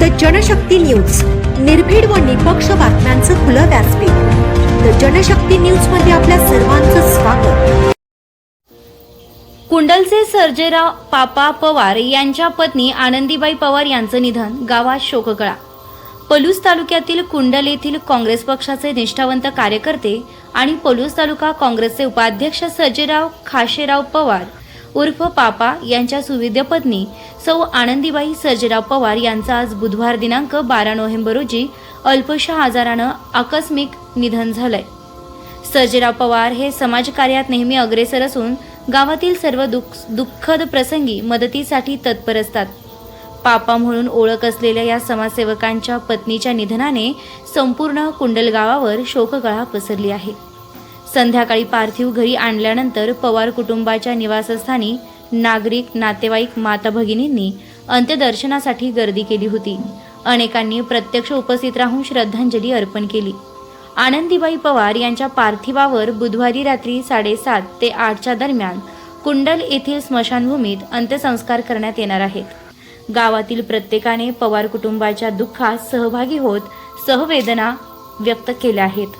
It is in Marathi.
The Janshakti news. निर्भीड व निपक्ष बातम्यांचं खुलं व्यासपीठ. द जनशक्ती न्यूजमध्ये आपल्या सर्वांचं स्वागत. कुंडलचे सर्जेराव पापा पवार यांच्या पत्नी आनंदीबाई पवार यांचं निधन गावात शोककळा. पलूस तालुक्यातील कुंडल येथील काँग्रेस पक्षाचे निष्ठावंत कार्यकर्ते आणि पलूस तालुका काँग्रेसचे उपाध्यक्ष सर्जेराव खाशेराव पवार उर्फ पापा यांच्या सुविद्य पत्नी सौ आनंदीबाई सर्जेराव पवार यांचं आज बुधवार दिनांक बारा नोव्हेंबर रोजी अल्पशा आजारानं आकस्मिक निधन झालंय. सर्जेराव पवार हे समाजकार्यात नेहमी अग्रेसर असून गावातील सर्व दुःख दुःखद प्रसंगी मदतीसाठी तत्पर असतात. पापा म्हणून ओळख असलेल्या या समाजसेवकांच्या पत्नीच्या निधनाने संपूर्ण कुंडल गावावर शोककळा पसरली आहे. संध्याकाळी पार्थिव घरी आणल्यानंतर पवार कुटुंबाच्या निवासस्थानी नागरिक नातेवाईक माता भगिनींनी अंत्यदर्शनासाठी गर्दी केली होती. अनेकांनी प्रत्यक्ष उपस्थित राहून श्रद्धांजली अर्पण केली. आनंदीबाई पवार यांच्या पार्थिवावर बुधवारी रात्री साडेसात ते आठच्या दरम्यान कुंडल येथील स्मशानभूमीत अंत्यसंस्कार करण्यात येणार आहेत. गावातील प्रत्येकाने पवार कुटुंबाच्या दुःखात सहभागी होत सहवेदना व्यक्त केल्या आहेत.